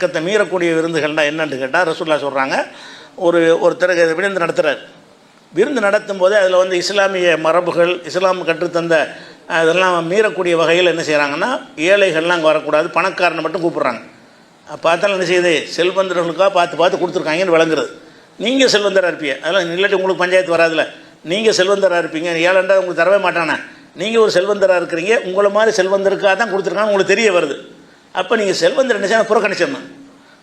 பக்கத்தை மீறக்கூடிய விருந்துகள்னா என்னன்னு கேட்டால் ரசூல்லா சொல்கிறாங்க ஒரு ஒருத்தருக்கு விருந்து நடத்துகிறார் விருந்து நடத்தும் போது அதில் வந்து இஸ்லாமிய மரபுகள் இஸ்லாம் கற்றுத்தந்த அதெல்லாம் மீறக்கூடிய வகையில் என்ன செய்கிறாங்கன்னா ஏழைகள்லாம் அங்கே வரக்கூடாது பணக்காரனை மட்டும் கூப்பிட்றாங்க. பார்த்தாலும் என்ன செய்யுது? செல்வந்தர்களுக்காக பார்த்து பார்த்து கொடுத்துருக்காங்கன்னு விளங்குறது. நீங்கள் செல்வந்தராக இருப்பீங்க. அதெல்லாம் இல்லாட்டி உங்களுக்கு பஞ்சாயத்து வராதுல நீங்கள் செல்வந்தராக இருப்பீங்க. ஏழண்டா உங்களுக்கு தரவே மாட்டானே? நீங்கள் ஒரு செல்வந்தராக இருக்கிறீங்க. உங்களை மாதிரி செல்வந்தருக்காக தான் கொடுத்துருக்காங்க உங்களுக்கு தெரிய வருது. அப்போ நீங்கள் செல்வந்தர் என்ன செய்யணும்? புறக்கணிச்சிடணும்.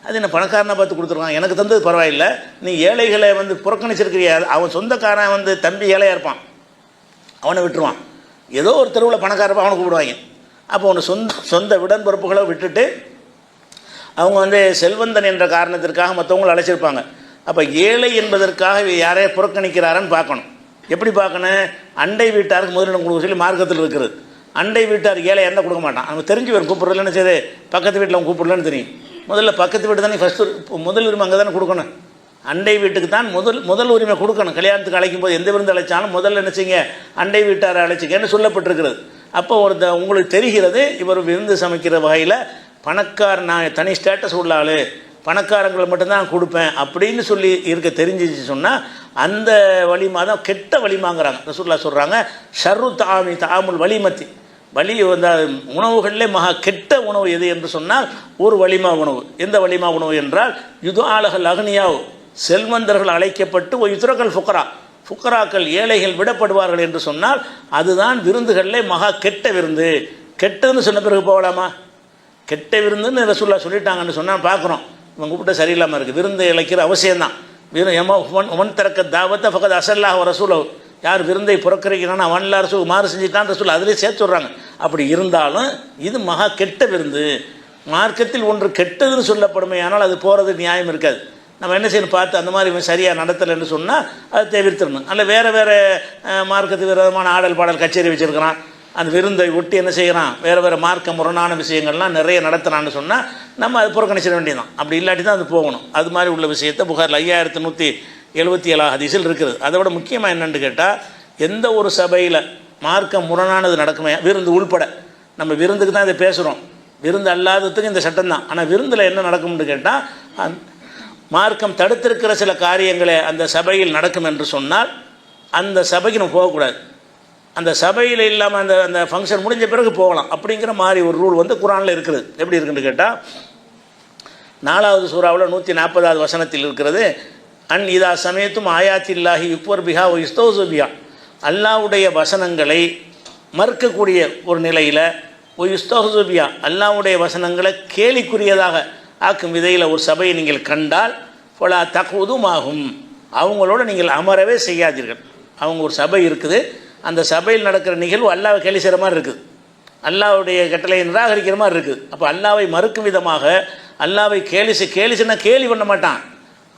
அது என்ன பணக்காரனை பார்த்து கொடுத்துருக்கான் எனக்கு தந்தது பரவாயில்ல. நீ ஏழைகளை வந்து புறக்கணிச்சிருக்கிறியா? அவன் சொந்தக்காரன் வந்து தம்பி ஏழையாக இருப்பான். அவனை விட்டுருவான். ஏதோ ஒரு தெருவில் பணக்காரப்ப அவனை கூப்பிடுவாங்க. அப்போ அவனை சொந்த சொந்த உடன்பிறப்புகளை விட்டுட்டு அவங்க வந்து செல்வந்தன் என்ற காரணத்திற்காக மற்றவங்களை அழைச்சிருப்பாங்க. அப்போ ஏழை என்பதற்காக யாரையே யாரையா புறக்கணிக்கிறாரன்னு பார்க்கணும். எப்படி பார்க்கணும்? அண்டை வீட்டாருக்கு முதலிடம் கொடுக்க சொல்லி மார்க்கத்தில் இருக்கிறது. அண்டை வீட்டார் ஏழை இருந்தால் கொடுக்க மாட்டான். அவன் தெரிஞ்சு வரும் கூப்பிடலன்னு சரி பக்கத்து வீட்டில் அவன் கூப்பிடலன்னு தெரியும்? முதல்ல பக்கத்து வீட்டு தானே ஃபஸ்ட்டு முதல் உரிமை அங்கே தானே கொடுக்கணும். அண்டை வீட்டுக்கு தான் முதல் முதல் உரிமை கொடுக்கணும். கல்யாணத்துக்கு அழைக்கும் போது எந்த விருந்து அழைச்சாலும் முதல்ல நினச்சிங்க அண்டை வீட்டாரை அழைச்சிங்கன்னு சொல்லப்பட்டிருக்கிறது. அப்போ ஒரு த- உங்களுக்கு தெரிகிறது இவர் விருந்து சமைக்கிற வகையில் பணக்கார நான் தனி ஸ்டேட்டஸ் உள்ள ஆள். பணக்காரங்களை மட்டும்தான் கொடுப்பேன் அப்படின்னு சொல்லி இருக்க தெரிஞ்சிச்சு சொன்னால் அந்த வலிமா தான் கெட்ட வலிமாங்கிறாங்க. ரசூல்லா சொல்கிறாங்க ஷர்ரு தாமி தாமுல் வலிமத்தி. வலி வந்து உணவுகளிலே மகா கெட்ட உணவு எது என்று சொன்னால் ஒரு வலிமா உணவு. எந்த வலிமா உணவு என்றால் யுது ஆலகல் அகனியாவ் செல்வந்தர்கள் அழைக்கப்பட்டு ஒரு யுத்ரகல் ஃபுக்கரா. ஃபுக்கராக்கள் ஏழைகள் விடப்படுவார்கள் என்று சொன்னால் அதுதான் விருந்துகளிலே மகா கெட்ட விருந்து. கெட்டதுன்னு சொன்ன பிறகு போகலாமா? கெட்ட விருந்துன்னு ரசூல்லா சொல்லிட்டாங்கன்னு சொன்னால் பார்க்குறோம் இவங்க கூப்பிட்ட சரியில்லாமல் இருக்குது விருந்து இழைக்கிற அவசியம்தான். விரு எம ஒன் ஒன் திறக்க தாவத்தை பக்கத்து அசல்லாஹ் ரசூலோ யார் விருந்தை புறக்கணிக்கிறான் அவன்ல அரசு மாறு செஞ்சுட்டான் சொல்லி அதிலே சேர்த்து விட்றாங்க. அப்படி இருந்தாலும் இது மகா கெட்ட விருந்து. மார்க்கத்தில் ஒன்று கெட்டதுன்னு சொல்லப்படுமே ஆனால் அது போகிறது நியாயம் இருக்காது. நம்ம என்ன செய்யணும்? பார்த்து அந்த மாதிரி இவன் சரியாக நடத்தலைன்னு சொன்னால் அதை தவிர்த்திடணும். அல்ல வேறு வேறு மார்க்கத்து விரோதமான ஆடல் பாடல் கச்சேரி வச்சுருக்கிறான். அந்த விருந்தை ஒட்டி என்ன செய்கிறான் வேறு வேறு மார்க்க முரணான விஷயங்கள்லாம் நிறைய நடத்துனான்னு சொன்னால் நம்ம அது புறக்கணிச்சிட வேண்டியதான் அப்படி இல்லாட்டி தான் அது போகணும். அது மாதிரி உள்ள விஷயத்தை புகாரில் ஐயாயிரத்து நூற்றி எழுபத்தி ஏழாம் ஹதீஸில் இருக்குது. அதை விட முக்கியமாக என்னென்னு கேட்டால் எந்த ஒரு சபையில் மார்க்கம் முரணானது நடக்குமே விருந்து உள்பட. நம்ம விருந்துக்கு தான் இதை பேசுகிறோம் விருந்து அல்லாததுக்கு இந்த சட்டம் தான். ஆனால் விருந்தில் என்ன நடக்கும்னு கேட்டால் மார்க்கம் தடுத்திருக்கிற சில காரியங்களை அந்த சபையில் நடக்கும் என்று சொன்னால் அந்த சபைக்கு நம்ம போகக்கூடாது. அந்த சபையில் இல்லாமல் அந்த அந்த ஃபங்க்ஷன் முடிஞ்ச பிறகு போகலாம். அப்படிங்கிற மாதிரி ஒரு ரூல் வந்து குரானில் இருக்குது. எப்படி இருக்குன்னு கேட்டால் நாலாவது சூறாவில் நூற்றி நாற்பதாவது வசனத்தில் இருக்கிறது அன் இதா சமயத்தும் ஆயாத்தில்லாஹி யுப்பர் பிஹா ஓ இஸ்தோசு அல்லாவுடைய வசனங்களை மறுக்கக்கூடிய ஒரு நிலையில் ஓ இஸ்தோசு அல்லாவுடைய வசனங்களை கேலிக்குரியதாக ஆக்கும் விதையில் ஒரு சபையை நீங்கள் கண்டால் ஃபலா தகுதும் ஆகும் அவங்களோட நீங்கள் அமரவே செய்யாதீர்கள். அவங்க ஒரு சபை இருக்குது. அந்த சபையில் நடக்கிற நிகழ்வு அல்லாவை கேலி செய்கிற மாதிரி இருக்குது. அல்லாவுடைய கட்டளை நிராகரிக்கிற மாதிரி இருக்குது. அப்போ அல்லாவை மறுக்கும் விதமாக அல்லாவை கேலி செய் கேலி கேலி பண்ண மாட்டான்.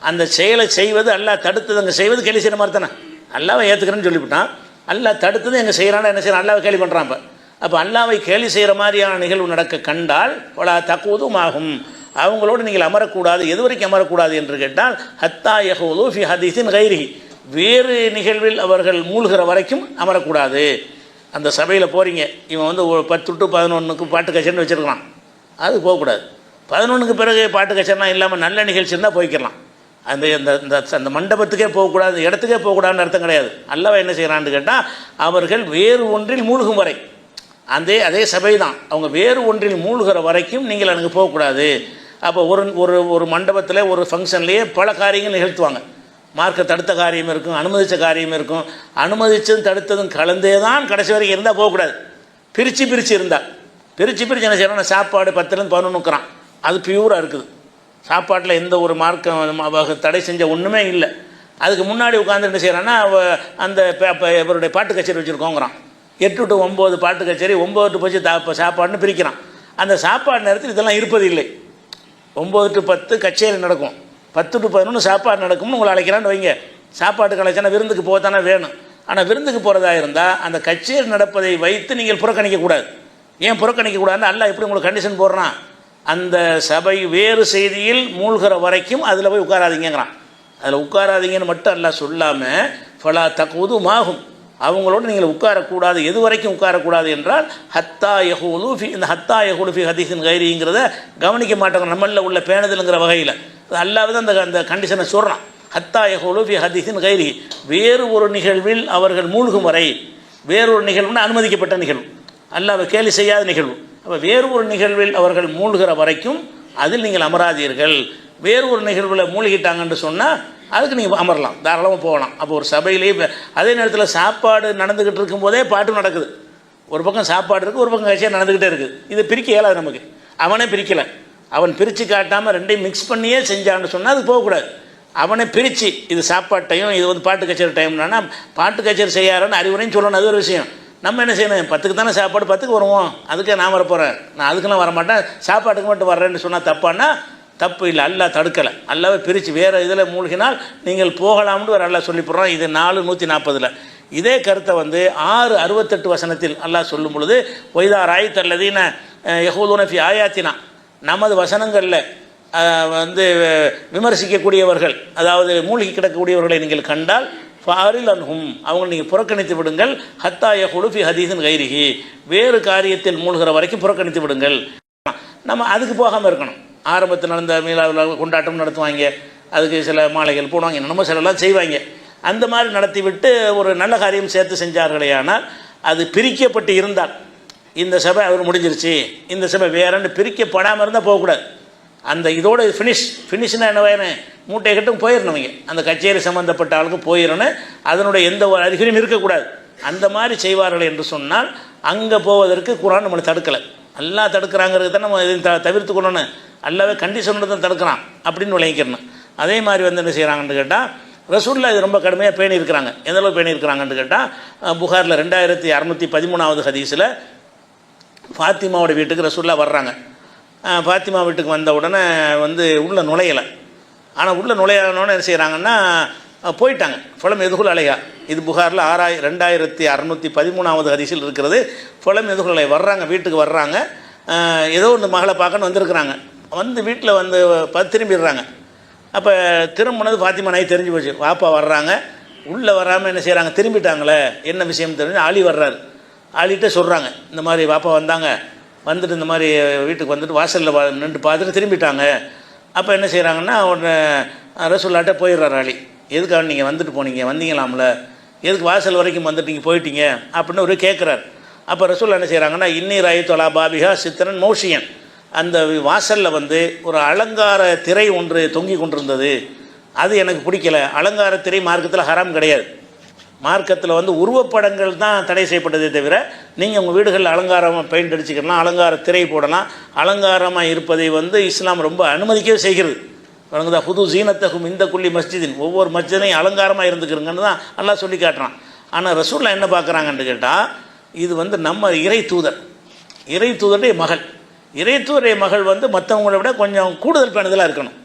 அந்த செயலை செய்வது அல்லாஹ் தடுத்தது அங்கே செய்வது கேலி செய்கிற மாதிரி தானே? அல்லாவை ஏற்றுக்கிறேன்னு சொல்லிவிட்டான். அல்லாஹ் தடுத்தது எங்கே செய்கிறானா என்ன செய்கிறான் அல்லாவை கேலி பண்ணுறான் இப்போ. அப்போ அல்லாவை கேலி செய்கிற மாதிரியான நிகழ்வு நடக்க கண்டால் பல தக்குவதும் ஆகும். அவங்களோடு நீங்கள் அமரக்கூடாது எது வரைக்கும் அமரக்கூடாது என்று கேட்டால் ஹத்தா யஹூது ஃபி ஹதீஸின் கைரிஹி. வேறு நிகழ்வில் அவர்கள் மூழ்கிற வரைக்கும் அமரக்கூடாது. அந்த சபையில் போகிறீங்க இவன் வந்து ஒரு பத்து டு பதினொன்றுக்கு பாட்டு கச்சேரின்னு வச்சுருக்கான் அது போகக்கூடாது. பதினொன்றுக்கு பிறகு பாட்டு கச்சேரிலாம் இல்லாமல் நல்ல நிகழ்ச்சி இருந்தால் போய்க்கலாம் அந்த இந்த இந்த அந்த மண்டபத்துக்கே போகக்கூடாது இடத்துக்கே போகக்கூடாதுன்னு அர்த்தம் கிடையாது. அல்லவா என்ன செய்கிறான்னு கேட்டால் அவர்கள் வேறு ஒன்றில் மூழ்கும் வரை அதே அதே சபை தான் அவங்க வேறு ஒன்றில் மூழ்கிற வரைக்கும் நீங்கள் எனக்கு போகக்கூடாது. அப்போ ஒரு ஒரு ஒரு மண்டபத்தில் ஒரு ஃபங்க்ஷன்லேயே பல காரியங்கள் நிகழ்த்துவாங்க. மார்க்க தடுத்த காரியம் இருக்கும் அனுமதித்த காரியம் இருக்கும். அனுமதித்ததும் தடுத்ததும் கலந்தே தான் கடைசி வரைக்கும் இருந்தால் போகக்கூடாது. பிரித்து பிரித்து இருந்தால் பிரித்து பிரித்து என்ன செய்யணும் சாப்பாடு பத்துலேருந்து பதினொன்றுக்குறான் அது பியூராக இருக்குது. சாப்பாட்டில் எந்த ஒரு மார்க்கம் தடை செஞ்ச ஒன்றுமே இல்லை. அதுக்கு முன்னாடி உட்காந்து என்ன செய்கிறான்னா அந்த இவருடைய பாட்டு கச்சேரி வச்சுருக்கோங்கிறான். எட்டு டு ஒம்பது பாட்டு கச்சேரி ஒம்பது டு பச்சு தா சாப்பாடுன்னு பிரிக்கிறான். அந்த சாப்பாடு நேரத்தில் இதெல்லாம் இருப்பது இல்லை. ஒம்பது டு பத்து கச்சேரி நடக்கும். பத்து டு பதினொன்று சாப்பாடு நடக்கும்னு உங்களை அழைக்கிறான்னு வைங்க. சாப்பாட்டுக்கு கலைச்சனா விருந்துக்கு போகத்தானே வேணும். ஆனால் விருந்துக்கு போகிறதா இருந்தால் அந்த கச்சேரி நடப்பதை வைத்து நீங்கள் புறக்கணிக்கக்கூடாது ஏன் புறக்கணிக்கக்கூடாதுன்னு அல்ல எப்படி உங்களுக்கு கண்டிஷன் போடுறான்? அந்த சபை வேறு செய்தியில் மூழ்கிற வரைக்கும் அதில் போய் உட்காராதீங்கிறான் அதில் உட்காராதீங்கன்னு மட்டும் அல்லாஹ் சொல்லாமல் ஃபலா தக்குவதும் ஆகும் அவங்களோடு நீங்கள் உட்காரக்கூடாது எது வரைக்கும் உட்காரக்கூடாது என்றால் ஹத்தா யஹூலு ஃபி இந்த ஹத்தா யஹூலு ஃபி ஹதீஸின் கைரிங்கிறத கவனிக்க மாட்டாங்க. நம்மளில் உள்ள பேணுதலுங்கிற வகையில். அல்லாவது அந்த அந்த கண்டிஷனை சொல்கிறான் ஹத்தா யஹூலு ஃபி ஹதீஸின் கைரி. வேறு ஒரு நிகழ்வில் அவர்கள் மூழ்கும் வரை வேறொரு நிகழ்வுன்னு அனுமதிக்கப்பட்ட நிகழ்வு. அல்லாஹ் கேலி செய்யாத நிகழ்வு. அப்போ வேறு ஒரு நிகழ்வில் அவர்கள் மூழ்கிற வரைக்கும் அதில் நீங்கள் அமராதீர்கள். வேறு ஒரு நிகழ்வில் மூழ்கிட்டாங்கன்னு சொன்னால் அதுக்கு நீங்கள் அமரலாம். தாராளமாக போகலாம். அப்போ ஒரு சபையிலே இப்போ அதே நேரத்தில் சாப்பாடு நடந்துக்கிட்டு இருக்கும்போதே பாட்டும் நடக்குது. ஒரு பக்கம் சாப்பாடு இருக்குது ஒரு பக்கம் கட்சியாக நடந்துக்கிட்டே இருக்குது இது பிரிக்க இயலாது நமக்கு. அவனே பிரிக்கலை. அவன் பிரித்து காட்டாமல் ரெண்டையும் மிக்ஸ் பண்ணியே செஞ்சான்னு சொன்னால் அது போகக்கூடாது. அவனை பிரித்து இது சாப்பாட்டையும் இது வந்து பாட்டு கச்சேரி டைம்னா பாட்டு கச்சேரி செய்யாருன்னு அறிவுரையும் சொல்லணும். அது ஒரு விஷயம். நம்ம என்ன செய்யணும்? பத்துக்கு தானே சாப்பாடு பத்துக்கு வருவோம். அதுக்கே நான் வரப்போகிறேன் நான் அதுக்கெல்லாம் வரமாட்டேன். சாப்பாட்டுக்கு மட்டும் வர்றேன்னு சொன்னால் தப்பான்னா தப்பு இல்லை. அல்லாஹ் தடுக்கலை. அல்லாவே பிரித்து வேறு இதில் மூழ்கினால் நீங்கள் போகலாம்னு ஒரு அல்லா சொல்லி போடுறோம் இது நாலு நூற்றி நாற்பதில் இதே கருத்தை வந்து ஆறு அறுபத்தெட்டு வசனத்தில் அல்லாஹ் சொல்லும் பொழுது ஒய்தா ராய் தல்லதீன யஹூதூன ஆயாத்தினா. நமது வசனங்களில் வந்து விமர்சிக்கக்கூடியவர்கள் அதாவது மூழ்கி கிடக்கக்கூடியவர்களை நீங்கள் கண்டால் ஃபாரில் அன்ஹும் அவங்க நீங்கள் புறக்கணித்து விடுங்கள். ஹத்தாய குழுஃபி ஹதீசன் கைரிகி வேறு காரியத்தில் மூழ்கிற வரைக்கும் புறக்கணித்து விடுங்கள். நம்ம அதுக்கு போகாமல் இருக்கணும். ஆரம்பத்தில் நடந்த மீளாவில் கொண்டாட்டம் நடத்துவாங்க. அதுக்கு சில மாலைகள் போடுவாங்க. என்னமோ சிலலாம் செய்வாங்க. அந்த மாதிரி நடத்தி விட்டு ஒரு நல்ல காரியம் சேர்த்து செஞ்சார்களே ஆனால் அது பிரிக்கப்பட்டு இருந்தால் இந்த சபை அவர் முடிஞ்சிருச்சு இந்த சபை வேறன்னு பிரிக்கப்படாமல் இருந்தால் போகக்கூடாது. அந்த இதோட ஃபினிஷ் ஃபினிஷ்னா என்ன வேணும் மூட்டை கட்டும் இங்கே அந்த கச்சேரி சம்மந்தப்பட்ட ஆளுக்கு போயிடணும் அதனுடைய எந்த ஒரு அதிகாரியும் இருக்கக்கூடாது. அந்த மாதிரி செய்வார்கள் என்று சொன்னால் அங்கே போவதற்கு குரான் நம்மளை தடுக்கலை. நல்லா தடுக்கிறாங்கிறது தான் நம்ம இதை த தவிர்த்து கொள்ளணும். அல்லாவே கண்டிஷனோட தான் தடுக்கிறான் அப்படின்னு விளங்கிக்கிறணும் அதே மாதிரி வந்து என்ன செய்கிறாங்கன்னு கேட்டால் ரசூலில் இது ரொம்ப கடுமையாக பேணி இருக்கிறாங்க. எந்த அளவு பேணி இருக்கிறாங்கன்னு கேட்டால் புகாரில் ரெண்டாயிரத்தி அறநூற்றி பதிமூணாவது ஹதீஸில் ஃபாத்திமாவோட வீட்டுக்கு ரசூல்லா வர்றாங்க. பாத்திமா ஃபாத்திமா வீட்டுக்கு வந்த உடனே வந்து உள்ளே நுழையலை. ஆனால் உள்ளே நுழையானோன்னு என்ன செய்கிறாங்கன்னா போயிட்டாங்க. ஃபலம் எதுகுல் அலையா? இது புகாரில் ஆறாய் ரெண்டாயிரத்தி அறநூற்றி பதிமூணாவது ஹதீஸில் இருக்கிறது. ஃபலம் எதுகுல் அலை வர்றாங்க வீட்டுக்கு வர்றாங்க. ஏதோ ஒன்று மகளை பார்க்கன்னு வந்திருக்கிறாங்க. வந்து வீட்டில் வந்து ப திரும்பிடுறாங்க. அப்போ திரும்பினது ஃபாத்திமா நாய் தெரிஞ்சு போச்சு. வாப்பா வர்றாங்க. உள்ளே வராமல் என்ன செய்கிறாங்க திரும்பிட்டாங்களே. என்ன விஷயம் தெரிஞ்சு ஆளி வர்றாரு. ஆளிகிட்ட சொல்கிறாங்க இந்த மாதிரி வாப்பா வந்தாங்க. வந்துட்டு இந்த மாதிரி வீட்டுக்கு வந்துட்டு வாசலில் வா நின்று பார்த்துட்டு திரும்பிட்டாங்க. அப்போ என்ன செய்கிறாங்கன்னா உடனே ரசூல்லாட்ட போயிடுறாரு ஆளி. எதுக்காக நீங்கள் வந்துட்டு போனீங்க? வந்தீங்களாம்ல? எதுக்கு வாசல் வரைக்கும் வந்துட்டீங்க போயிட்டீங்க? அப்படின்னு ஒரு கேட்குறாரு அப்போ ரசூல் என்ன செய்கிறாங்கன்னா இன்னி ராய் பாபிகா சித்திரன் மௌஷியன். அந்த வாசலில் வந்து ஒரு அலங்கார திரை ஒன்று தொங்கி கொண்டிருந்தது. அது எனக்கு பிடிக்கல. அலங்கார திரை மார்க்கத்தில் ஹராம் கிடையாது. மார்க்கத்தில் வந்து உருவப்படங்கள் தான் தடை செய்யப்பட்டதே தவிர நீங்கள் உங்கள் வீடுகளில் அலங்காரமாக பெயிண்ட் அடிச்சுக்கலாம் அலங்கார திரை போடலாம். அலங்காரமாக இருப்பதை வந்து இஸ்லாம் ரொம்ப அனுமதிக்கவே செய்கிறது. வழங்குதா புது ஜீனத்தகும் இந்த குள்ளி மஸ்ஜிதின். ஒவ்வொரு மஸ்ஜிதையும் அலங்காரமாக இருந்துக்கிறங்கன்னு தான் நல்லா சொல்லி காட்டுறான். ஆனால் ரசூல்லா என்ன பார்க்குறாங்கன்னு கேட்டால் இது வந்து நம்ம இறை தூதர். இறை தூதருடைய மகள். இறை தூதருடைய மகள் வந்து மற்றவங்கள விட கொஞ்சம் கூடுதல் பேணுதலாக இருக்கணும்.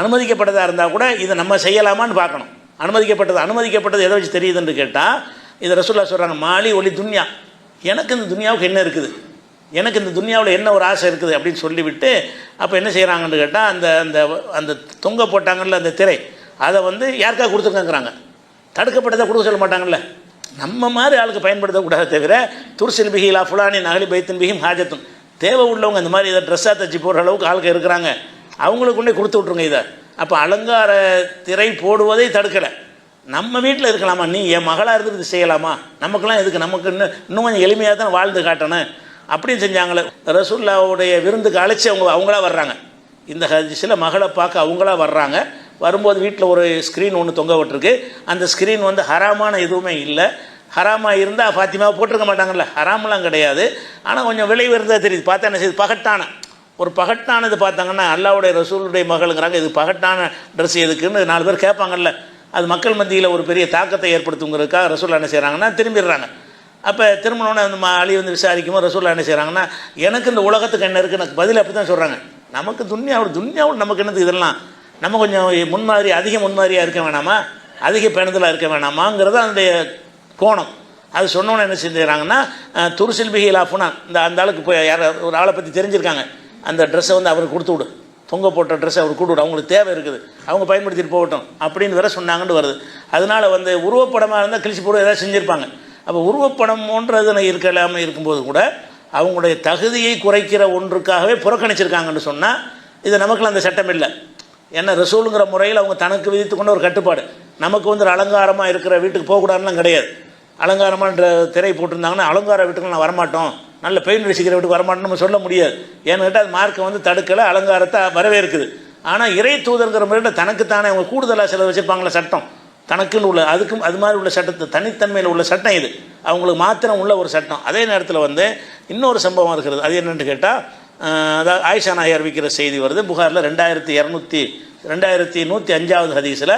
அனுமதிக்கப்பட்டதாக இருந்தால் கூட இதை நம்ம செய்யலாமான்னு பார்க்கணும். அனுமதிக்கப்பட்டது அனுமதிக்கப்பட்டது எதை வச்சு தெரியுதுன்னு கேட்டால் இதை ரசூல்லா சொல்கிறாங்க மாலி ஒளி துன்யா. எனக்கு இந்த துன்யாவுக்கு என்ன இருக்குது? எனக்கு இந்த துன்யாவில் என்ன ஒரு ஆசை இருக்குது அப்படின்னு சொல்லிவிட்டு அப்போ என்ன செய்கிறாங்கன்னு கேட்டால் அந்த அந்த அந்த தொங்க போட்டாங்கல்ல அந்த திரை அதை வந்து யாருக்காக கொடுத்துருக்காங்கிறாங்க? தடுக்கப்பட்டதை கொடுக்க சொல்ல மாட்டாங்கல்ல? நம்ம மாதிரி ஆளுக்கு பயன்படுத்தக்கூடாது தவிர துர்சில் பிகிலா ஃபுலானி நகலி பைத்தின் பிகிம் ஹாஜத்தும் தேவை உள்ளவங்க இந்த மாதிரி இதை ட்ரெஸ்ஸாக தச்சு போடுற அளவுக்கு ஆளுக்கு இருக்கிறாங்க. அவங்களுக்குள்ளே கொடுத்து விட்ருங்க இதை. அப்போ அலங்கார திரை போடுவதை தடுக்கலை. நம்ம வீட்டில் இருக்கலாமா? நீ என் மகளாக இருந்துட்டு இது செய்யலாமா? நமக்கெல்லாம் எதுக்கு? நமக்கு இன்னும் இன்னும் கொஞ்சம் எளிமையாக தான் வாழ்ந்து காட்டணும். அப்படின்னு செஞ்சாங்களே. ரசூல்லாவுடைய விருந்துக்கு அழைச்சி அவங்க அவங்களா வர்றாங்க. இந்த சில மகளை பார்க்க அவங்களா வர்றாங்க. வரும்போது வீட்டில் ஒரு ஸ்க்ரீன் ஒன்று தொங்க விட்டுருக்கு. அந்த ஸ்க்ரீன் வந்து ஹராமான எதுவுமே இல்லை. ஹராமாக இருந்தால் ஃபாத்திமாவை போட்டிருக்க மாட்டாங்கல்ல. ஹராமெலாம் கிடையாது. ஆனால் கொஞ்சம் விலை உயர்ந்ததாக தெரியுது. பார்த்தா என்ன செய்யுது? பகட்டான. ஒரு பகட்டானது பார்த்தாங்கன்னா அல்லாவுடைய ரசூலுடைய மகளுங்கிறாங்க இது பகட்டான ட்ரெஸ் எதுக்குன்னு நாலு பேர் கேட்பாங்கல்ல. அது மக்கள் மத்தியில் ஒரு பெரிய தாக்கத்தை ஏற்படுத்துங்கிறதுக்காக ரசூல்லா என்ன செய்கிறாங்கன்னா திரும்பிடுறாங்க. அப்போ திரும்பினோடனே அந்த மா- அழி வந்து விசாரிக்கும்போது ரசூல்லா என்ன செய்கிறாங்கன்னா எனக்கு இந்த உலகத்துக்கு என்ன இருக்குது எனக்கு பதில் அப்படி தான் சொல்கிறாங்க நமக்கு துன்யாவோட துன்யாவோட நமக்கு என்னது இதெல்லாம்? நம்ம கொஞ்சம் முன்மாதிரி அதிக முன்மாதிரியாக இருக்க வேணாமா? அதிக பேணுதலாக இருக்க வேணாமாங்கிறது அதனுடைய கோணம். அது சொன்னோன்னு என்ன செஞ்சுக்கிறாங்கன்னா துருசில் பிஹி லாஃபுனா இந்த அந்த ஆளுக்கு போய் யார் ஒரு ஆளை பற்றி தெரிஞ்சிருக்காங்க. அந்த ட்ரெஸ்ஸை வந்து அவருக்கு கொடுத்து விடு. தொங்க போட்ட ட்ரெஸ்ஸை அவருக்கு கொடுத்து அவங்களுக்கு தேவை இருக்குது. அவங்க பயன்படுத்திட்டு போகட்டும். அப்படின்னு வேற சொன்னாங்கன்னு வருது. அதனால வந்து உருவப்படமாக இருந்தால் கிழிச்சு போட ஏதாவது செஞ்சுருப்பாங்க. அப்போ உருவப்படம் போன்றதுன்னு இருக்கலாமல் இருக்கும்போது கூட அவங்களுடைய தகுதியை குறைக்கிற ஒன்றுக்காகவே புறக்கணிச்சிருக்காங்கன்னு சொன்னால் இது நமக்குலாம் அந்த சட்டம் இல்லை. ஏன்னா ரசூலுங்கிற முறையில் அவங்க தனக்கு விதித்து கொண்ட ஒரு கட்டுப்பாடு. நமக்கு வந்து ஒரு அலங்காரமாக இருக்கிற வீட்டுக்கு போகக்கூடாதுலாம் கிடையாது. அலங்காரமான திரை போட்டிருந்தாங்கன்னா அலங்கார வீட்டுக்கு நான் வரமாட்டோம். நல்ல பெயிண்ட் அடிச்சுக்கிற வீட்டுக்கு வரமாட்டோம்னு நம்ம சொல்ல முடியாது. ஏன்னு கேட்டால் அது மார்க்கை வந்து தடுக்கலை அலங்காரத்தை வரவேற்குது ஆனால் இறை தூதர்கிற முறையில் தனக்குத்தானே அவங்க கூடுதலாக சில வச்சுருப்பாங்களே சட்டம். தனக்குன்னு உள்ள அதுக்கும் அது மாதிரி உள்ள சட்டத்தை தனித்தன்மையில் உள்ள சட்டம் இது. அவங்களுக்கு மாத்திரம் உள்ள ஒரு சட்டம். அதே நேரத்தில் வந்து இன்னொரு சம்பவம் இருக்கிறது. அது என்னென்னு கேட்டால் அதாவது ஆயிஷா நாய் அறிவிக்கிற செய்தி வருது. புகாரில் ரெண்டாயிரத்தி இரநூத்தி ரெண்டாயிரத்தி நூற்றி அஞ்சாவது ஹதீஸில்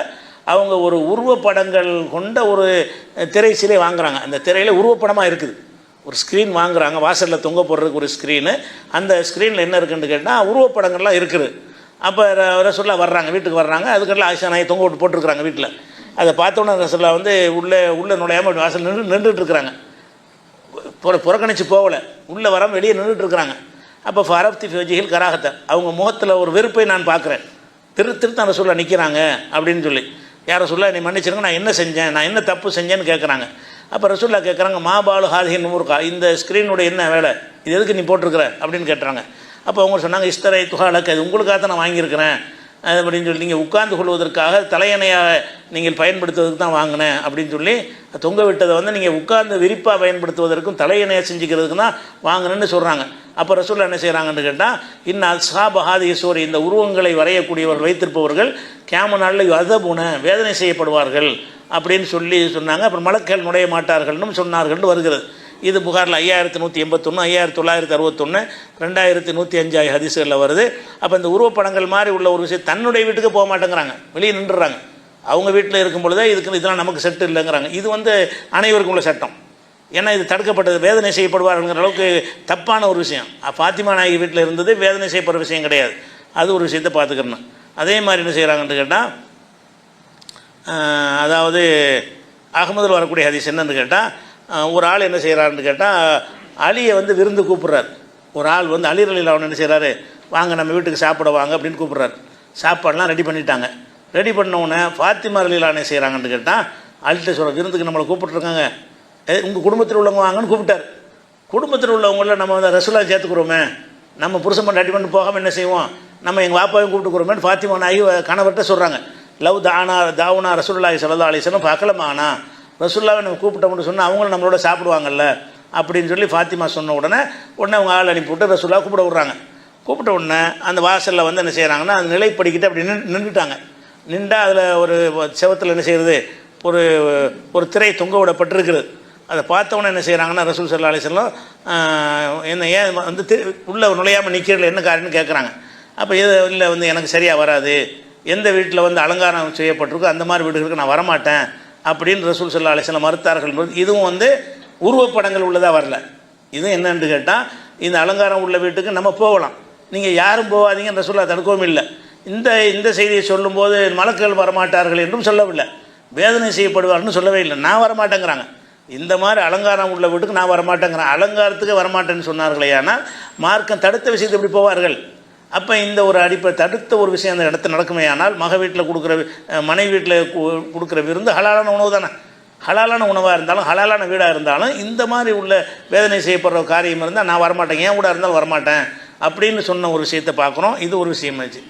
அவங்க ஒரு உருவப்படங்கள் கொண்ட ஒரு திரை சிலை வாங்குறாங்க. அந்த திரையில் உருவப்படமாக இருக்குது. ஒரு ஸ்க்ரீன் வாங்குறாங்க வாசலில் தொங்க போடுறதுக்கு ஒரு ஸ்க்ரீனு அந்த ஸ்க்ரீனில் என்ன இருக்குன்னு கேட்டால் உருவப்படங்கள்லாம் இருக்குது. அப்போ ரசுல்லா வர்றாங்க வீட்டுக்கு வர்றாங்க. அதுக்கெல்லாம் ஆயிஷா நாயை தொங்க விட்டு போட்டிருக்கிறாங்க வீட்டில். அதை பார்த்தோன்னே ரசுல்லா வந்து உள்ளே உள்ளே நுழையாமல் வாசல் நின்று நின்றுட்டுருக்குறாங்க. புற புறக்கணித்து போகலை. உள்ளே வராமல் வெளியே நின்றுட்டுருக்குறாங்க. அப்போ ஃபரப்தி ஃபஜிகள் கராகத்தை அவங்க முகத்தில் ஒரு வெறுப்பை நான் பார்க்குறேன். திரு திருத்த ரசூல்லா நிற்கிறாங்க அப்படின்னு சொல்லி. யாரை சொல்ல நீ மன்னிச்சிருங்க நான் என்ன செஞ்சேன்? நான் என்ன தப்பு செஞ்சேன்னு கேட்குறாங்க அப்போ ரசூல்லா கேட்குறாங்க மாபாலு ஹாதிஹின் ஊருக்கா இந்த ஸ்க்ரீனுடைய என்ன வேலை? இது எதுக்கு நீ போட்டிருக்கிற? அப்படின்னு கேட்டுறாங்க அப்போ அவங்க சொன்னாங்க இஸ்தரை துகாலக்கு அது உங்களுக்காக தான் நான் வாங்கியிருக்கிறேன். அது அப்படின்னு சொல்லி நீங்கள் உட்கார்ந்து கொள்வதற்காக தலையணையாக நீங்கள் பயன்படுத்துவதற்கு தான் வாங்கினேன். அப்படின்னு சொல்லி தொங்க விட்டதை வந்து நீங்கள் உட்கார்ந்து விரிப்பாக பயன்படுத்துவதற்கும் தலையணையாக செஞ்சுக்கிறதுக்கு தான் வாங்கினேன்னு சொல்கிறாங்க அப்போ ரசூல்லா என்ன செய்கிறாங்கன்னு கேட்டால் இன்னும் அல்சாபஹாதி பகாதீஸ்வரி இந்த உருவங்களை வரையக்கூடியவர்கள் வைத்திருப்பவர்கள் கேம நாளில் அதபுன வேதனை செய்யப்படுவார்கள் அப்படின்னு சொல்லி சொன்னாங்க. அப்புறம் மலக்கள் நுழைய மாட்டார்கள்னு சொன்னார்கள்னு வருகிறது. இது புகாரில் ஐயாயிரத்தி நூற்றி எண்பத்தொன்று ஐயாயிரத்தி தொள்ளாயிரத்தி அறுபத்தொன்று ரெண்டாயிரத்தி நூற்றி அஞ்சாய் ஹதிசுகளில் வருது. அப்போ இந்த உருவப்படங்கள் மாதிரி உள்ள ஒரு விஷயம் தன்னுடைய வீட்டுக்கு போக மாட்டேங்கிறாங்க. வெளியே நின்றுறாங்க. அவங்க வீட்டில் இருக்கும் பொழுதே இதுக்கு இதெல்லாம் நமக்கு செட்டு இல்லைங்கிறாங்க. இது வந்து அனைவருக்கும் உள்ள சட்டம். ஏன்னா இது தடுக்கப்பட்டது வேதனை செய்யப்படுவாருங்கிற அளவுக்கு தப்பான ஒரு விஷயம். ஃபாத்திமா நாயகி வீட்டில் இருந்தது வேதனை செய்யப்படுற விஷயம் கிடையாது. அது ஒரு விஷயத்தை பார்த்துக்கணும். அதே மாதிரி என்ன செய்கிறாங்கன்னு கேட்டால் அதாவது அகமதில் வரக்கூடிய ஹதீஸ் என்னன்னு கேட்டால் ஒரு ஆள் என்ன செய்கிறாருன்னு கேட்டால் அலியை வந்து விருந்து கூப்பிட்றாரு. ஒரு ஆள் வந்து அலிரலில் அவன் என்ன செய்கிறாரு வாங்க நம்ம வீட்டுக்கு சாப்பிட வாங்க அப்படின்னு கூப்பிட்றாரு. சாப்பாடெலாம் ரெடி பண்ணிட்டாங்க. ரெடி பண்ணவுடனே ஃபாத்திமா அலிலா என்ன செய்கிறாங்கன்னு கேட்டால் அலிட்ட சொல்கிற விருந்துக்கு நம்மளை கூப்பிட்ருக்காங்க உங்கள் குடும்பத்தில் உள்ளவங்க வாங்கன்னு கூப்பிட்டார். குடும்பத்தில் உள்ளவங்கள நம்ம வந்து ரசுலா சேர்த்துக்கிறோமே. நம்ம புருஷன் பண்ணி பண்ணி போகாமல் என்ன செய்வோம்? நம்ம எங்கள் வாப்பாவையும் கூப்பிட்டுக்கிறோமேனு ஃபாத்திமா நாயி கணவர்கிட்ட சொல்கிறாங்க லவ் தானா தாவுனா ரசுல்லாய் சல்லா அலிஸ்லாம் பார்க்கலமானா ரசுல்லாவை நம்ம கூப்பிட்டோம்னு சொன்னால் அவங்களும் நம்மளோட சாப்பிடுவாங்கல்ல. அப்படின்னு சொல்லி ஃபாத்திமா சொன்ன உடனே உடனே அவங்க ஆள் அனுப்பிவிட்டு ரசுல்லா கூப்பிட விட்றாங்க. கூப்பிட்ட உடனே அந்த வாசலில் வந்து என்ன செய்கிறாங்கன்னா அந்த நிலைப்படிக்கிட்டு அப்படி நின்று நின்றுட்டாங்க நின்றா அதில் ஒரு செவத்தில் என்ன செய்கிறது ஒரு ஒரு திரை தொங்க விடப்பட்டிருக்கிறது. அதை பார்த்தவொன்னே என்ன செய்கிறாங்கன்னா ரசூல் சல்லா அலிஸ்லாம் என்ன ஏன் வந்து உள்ளே நுழையாமல் நிற்கிறதுல என்ன காரணம்னு கேட்குறாங்க அப்போ எது இல்லை வந்து எனக்கு சரியாக வராது. எந்த வீட்டில் வந்து அலங்காரம் செய்யப்பட்டிருக்கோ அந்த மாதிரி வீடுகளுக்கு நான் வரமாட்டேன் அப்படின்னு ரசூல் சல்லா அலிஸ்லாம் மறுத்தார்கள். இதுவும் வந்து உருவப்படங்கள் உள்ளதாக வரல. இதுவும் என்னென்னு கேட்டால் இந்த அலங்காரம் உள்ள வீட்டுக்கு நம்ம போகலாம். நீங்கள் யாரும் போகாதீங்க ரசூல்லா தடுக்கவும் இல்லை. இந்த இந்த செய்தியை சொல்லும்போது மலக்குகள் வரமாட்டார்கள் என்றும் சொல்லவில்லை. வேதனை செய்யப்படுவார்னு சொல்லவே இல்லை. நான் வரமாட்டேங்கிறாங்க. இந்த மாதிரி அலங்காரம் உள்ள வீட்டுக்கு நான் வரமாட்டேங்கிறேன். அலங்காரத்துக்கு வரமாட்டேன்னு சொன்னார்களே ஆனால் மார்க்கம் தடுத்த விஷயத்தை எப்படி போவார்கள். அப்போ இந்த ஒரு அடிப்படை தடுத்த ஒரு விஷயம் அந்த இடத்துல நடக்குமே ஆனால் மக வீட்டில் கொடுக்குற மனைவி வீட்டில் கொடுக்குற விருந்து ஹலாலான உணவு தானே. ஹலாலான உணவாக இருந்தாலும் ஹலாலான வீடாக இருந்தாலும் இந்த மாதிரி உள்ள வேதனை செய்யப்படுற காரியம் இருந்தால் நான் வரமாட்டேன் ஏன் கூட இருந்தாலும் வரமாட்டேன் அப்படின்னு சொன்ன ஒரு விஷயத்தை பார்க்குறோம். இது ஒரு விஷயமாச்சு